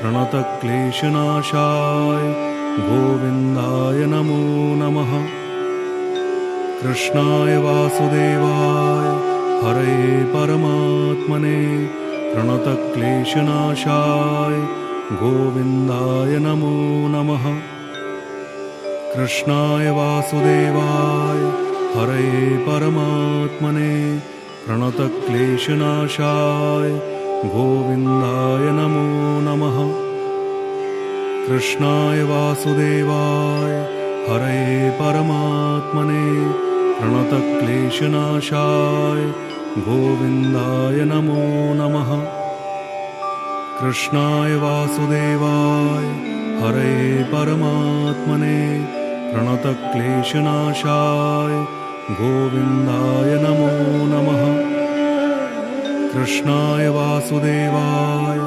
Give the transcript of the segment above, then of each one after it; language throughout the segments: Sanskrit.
प्रणतक्लेशनाशाय गोविन्दाय नमो नमः। कृष्णाय वासुदेवाय हरये परमात्मने प्रणतक्लेशनाशाय गोविन्दाय नमो नमः। कृष्णाय वासुदेवाय हरये परमात्मने प्रणतक्लेशनाशाय गोविन्दाय नमो नमः। कृष्णाय वासुदेवाय हरये परमात्मने प्रणतक्लेशनाशाय गोविन्दाय नमो नमः। कृष्णाय वासुदेवाय हरये परमात्मने प्रणतक्लेशनाशाय गोविन्दाय नमो नमः कृष्णाय वासुदेवाय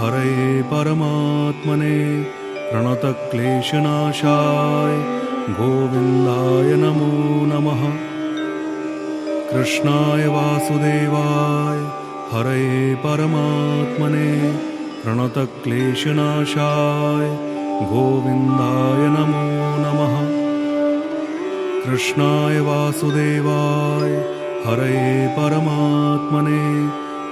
हरये परमात्मने प्रणतक्लेशनाशाय गोविन्दाय नमो नमः। कृष्णाय वासुदेवाय हरये परमात्मने प्रणतक्लेशनाशाय गोविन्दाय नमो नमः। कृष्णाय वासुदेवाय हरये परमात्मने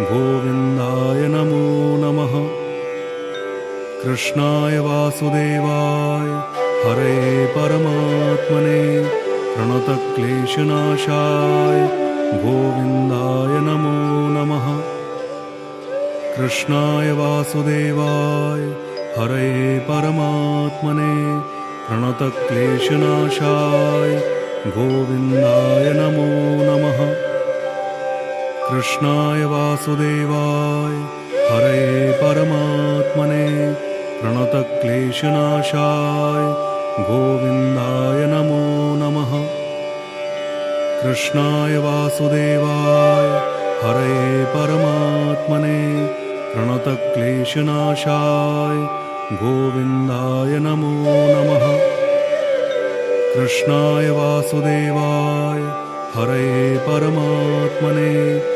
गोविन्दाय नमो नमः। कृष्णाय वासुदेवाय हरये परमात्मने प्रणतक्लेशनाशाय गोविन्दाय नमो नमः। कृष्णाय वासुदेवाय हरये परमात्मने प्रणतक्लेशनाशाय गोविन्दाय नमो नमः कृष्णाय वासुदेवाय। हरये परमात्मने प्रणतक्लेशनाशाय। गोविन्दाय नमो नमः। कृष्णाय वासुदेवाय। हरये परमात्मने प्रणतक्लेशनाशाय। गोविन्दाय नमो नमः। कृष्णाय वासुदेवाय। हरये परमात्मने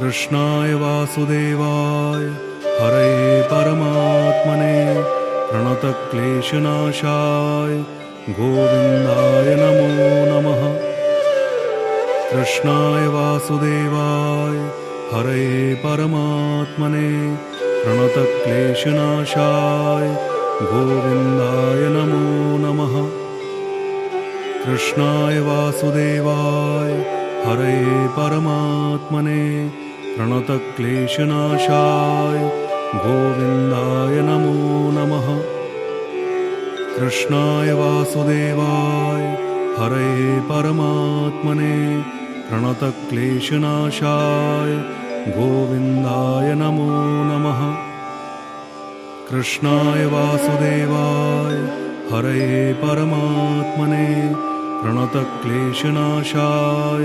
कृष्णाय वासुदेवाय। नमः कृष्णाय वासुदेवाय। हरये परमात्मने प्रणतक्लेशनाशाय। गोविन्दाय नमो नमः। कृष्णाय वासुदेवाय। हरये परमात्मने प्रणतक्लेशनाशाय गोविन्दाय नमो नमः। कृष्णाय वासुदेवाय हरये परमात्मने प्रणतक्लेशनाशाय गोविन्दाय नमो नमः। कृष्णाय वासुदेवाय हरये परमात्मने प्रणतक्लेशनाशाय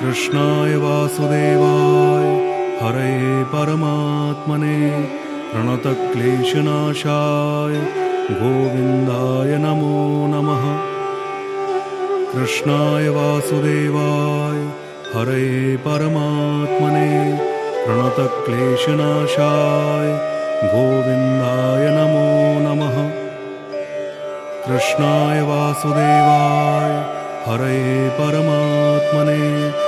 कृष्णाय वासुदेवाय हरये परमात्मने प्रणतक्लेशनाशाय गोविन्दाय नमो नमः। कृष्णाय वासुदेवाय हरये परमात्मने प्रणतक्लेशनाशाय गोविन्दाय नमो नमः। कृष्णाय वासुदेवाय हरये परमात्मने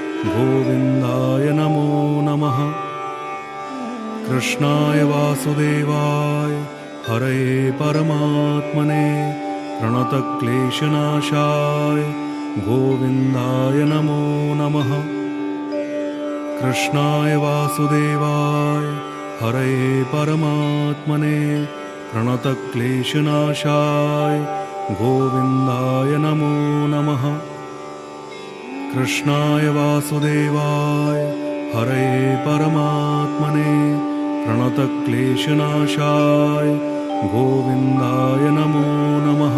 गोविन्दाय नमो नमः। कृष्णाय वासुदेवाय हरये परमात्मने प्रणतक्लेशनाशाय गोविन्दाय नमो नमः। कृष्णाय वासुदेवाय हरये परमात्मने प्रणतक्लेशनाशाय गोविन्दाय नमो नमः कृष्णाय वासुदेवाय हरये परमात्मने प्रणतक्लेशनाशाय गोविन्दाय नमो नमः।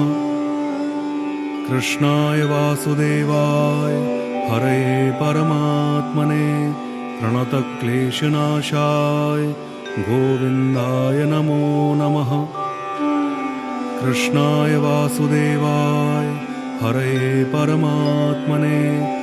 कृष्णाय वासुदेवाय हरये परमात्मने प्रणतक्लेशनाशाय गोविन्दाय नमो नमः। कृष्णाय वासुदेवाय हरये परमात्मने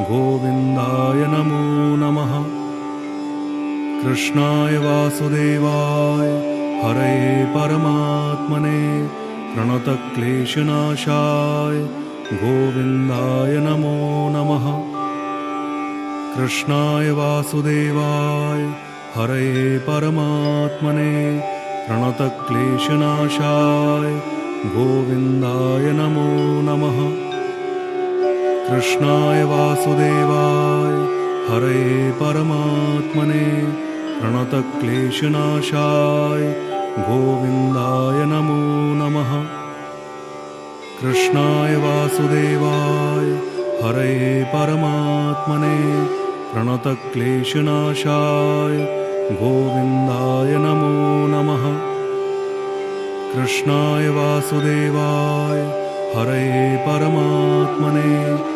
गोविन्दाय नमो नमः। कृष्णाय वासुदेवाय हरये परमात्मने प्रणतक्लेशनाशाय गोविन्दाय नमो नमः। कृष्णाय वासुदेवाय हरये परमात्मने प्रणतक्लेशनाशाय गोविन्दाय नमो नमः कृष्णाय वासुदेवाय हरये परमात्मने प्रणतक्लेशनाशाय गोविन्दाय नमो नमः। कृष्णाय वासुदेवाय हरये परमात्मने प्रणतक्लेशनाशाय गोविन्दाय नमो नमः। कृष्णाय वासुदेवाय हरये परमात्मने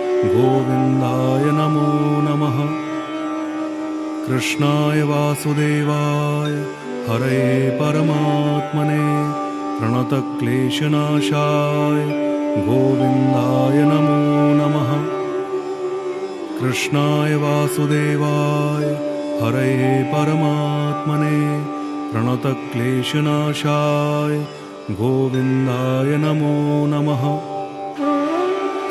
गोविन्दाय नमो नमः। कृष्णाय वासुदेवाय हरये परमात्मने प्रणतक्लेशनाशाय गोविन्दाय नमो नमः। कृष्णाय वासुदेवाय हरये परमात्मने प्रणतक्लेशनाशाय गोविन्दाय नमो नमः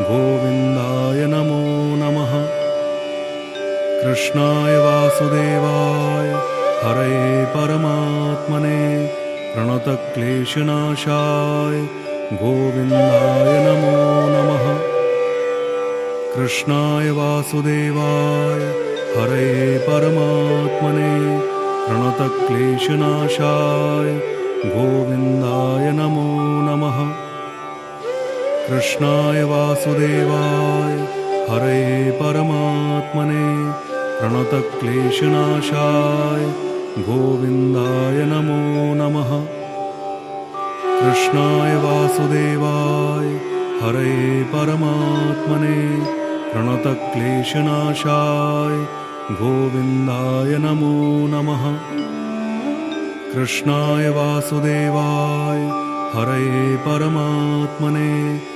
गोविन्दाय नमो नमः। कृष्णाय वासुदेवाय हरये परमात्मने प्रणतक्लेशनाशाय गोविन्दाय नमो नमः। कृष्णाय वासुदेवाय हरये परमात्मने प्रणतक्लेशनाशाय गोविन्दाय नमो नमः कृष्णाय वासुदेवाय हरये परमात्मने प्रणतक्लेशनाशाय गोविन्दाय नमो नमः। कृष्णाय वासुदेवाय हरये परमात्मने प्रणतक्लेशनाशाय गोविन्दाय नमो नमः। कृष्णाय वासुदेवाय हरये परमात्मने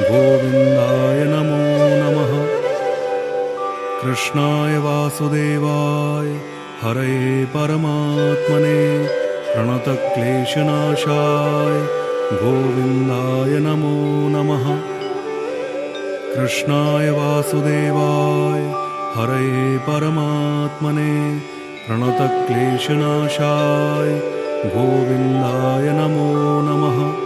गोविन्दाय नमो नमः। कृष्णाय वासुदेवाय हरये परमात्मने प्रणतक्लेशनाशाय गोविन्दाय नमो नमः। कृष्णाय वासुदेवाय हरये परमात्मने प्रणतक्लेशनाशाय गोविन्दाय नमो नमः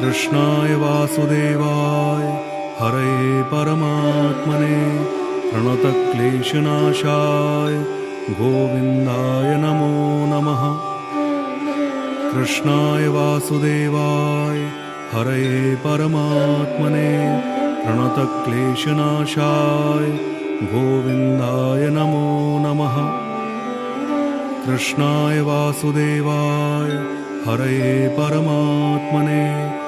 कृष्णाय वासुदेवाय हरये परमात्मने प्रणतक्लेशनाशाय गोविन्दाय नमो नमः। कृष्णाय वासुदेवाय हरये परमात्मने प्रणतक्लेशनाशाय गोविन्दाय नमो नमः। कृष्णाय वासुदेवाय हरये परमात्मने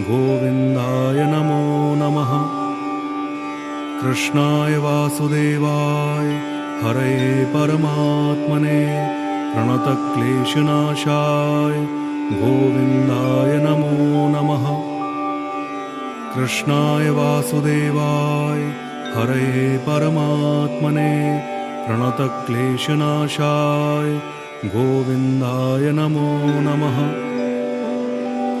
गोविन्दाय नमो नमः। कृष्णाय वासुदेवाय हरये परमात्मने प्रणतक्लेशनाशाय गोविन्दाय नमो नमः। कृष्णाय वासुदेवाय हरये परमात्मने प्रणतक्लेशनाशाय गोविन्दाय नमो नमः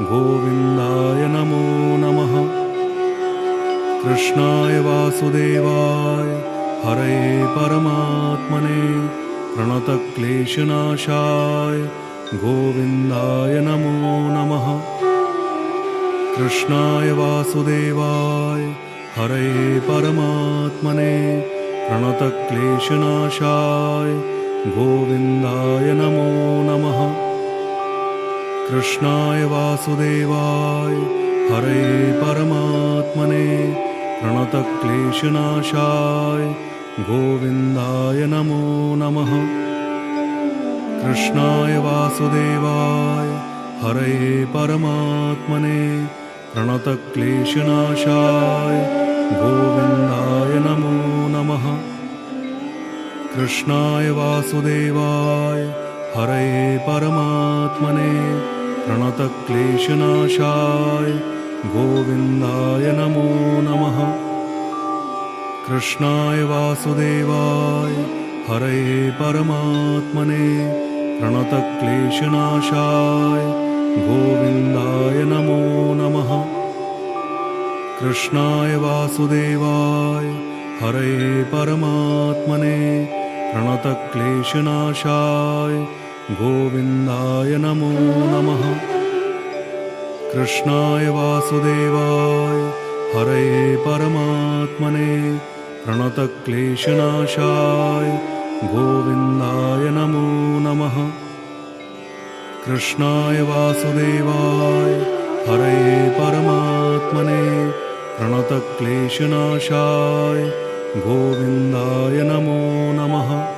गोविन्दाय नमो नमः। कृष्णाय वासुदेवाय परमात्मने प्रणतक्लेशनाशाय गोविन्दाय नमो नमः। कृष्णाय वासुदेवाय हरये परमात्मने प्रणतक्लेशनाशाय गोविन्दाय नमो नमः कृष्णाय वासुदेवाय हरये परमात्मने प्रणतक्लेशनाशाय गोविन्दाय नमो नमः। कृष्णाय वासुदेवाय हरये परमात्मने प्रणतक्लेशनाशाय गोविन्दाय नमो नमः। कृष्णाय वासुदेवाय हरये परमात्मने प्रणतक्लेशनाशाय गोविन्दाय नमो नमः। कृष्णाय वासुदेवाय हरये परमात्मने प्रणतक्लेशनाशाय गोविन्दाय नमो नमः। कृष्णाय वासुदेवाय हरये परमात्मने प्रणतक्लेशनाशाय गोविन्दाय नमो नमः। कृष्णाय वासुदेवाय हरये परमात्मने प्रणतक्लेशनाशाय गोविन्दाय नमो नमः। कृष्णाय वासुदेवाय हरये परमात्मने प्रणतक्लेशनाशाय गोविन्दाय नमो नमः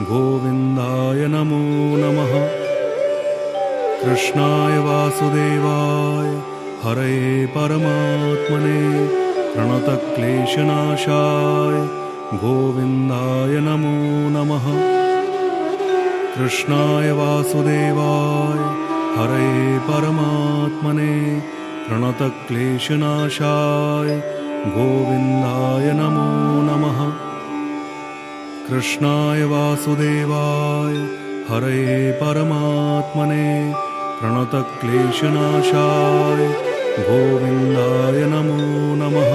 गोविन्दाय नमो नमः। कृष्णाय वासुदेवाय हरये परमात्मने प्रणतक्लेशनाशाय गोविन्दाय नमो नमः। कृष्णाय वासुदेवाय हरये परमात्मने प्रणतक्लेशनाशाय गोविन्दाय नमो नमः कृष्णाय वासुदेवाय हरये परमात्मने प्रणतक्लेशनाशाय गोविन्दाय नमो नमः।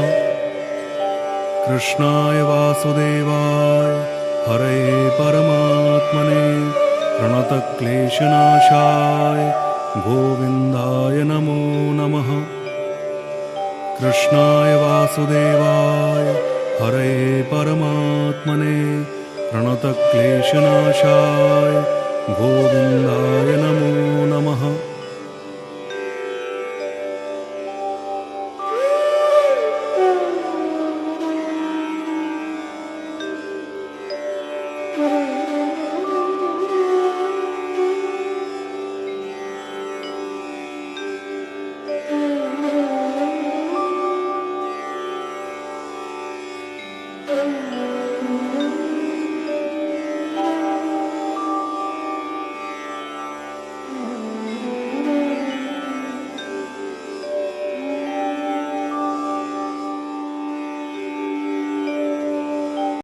कृष्णाय वासुदेवाय हरये परमात्मने प्रणतक्लेशनाशाय गोविन्दाय नमो नमः। कृष्णाय वासुदेवाय हरये परमात्मने प्रणतक्लेशनाशाय गोविन्दाय नमो नमः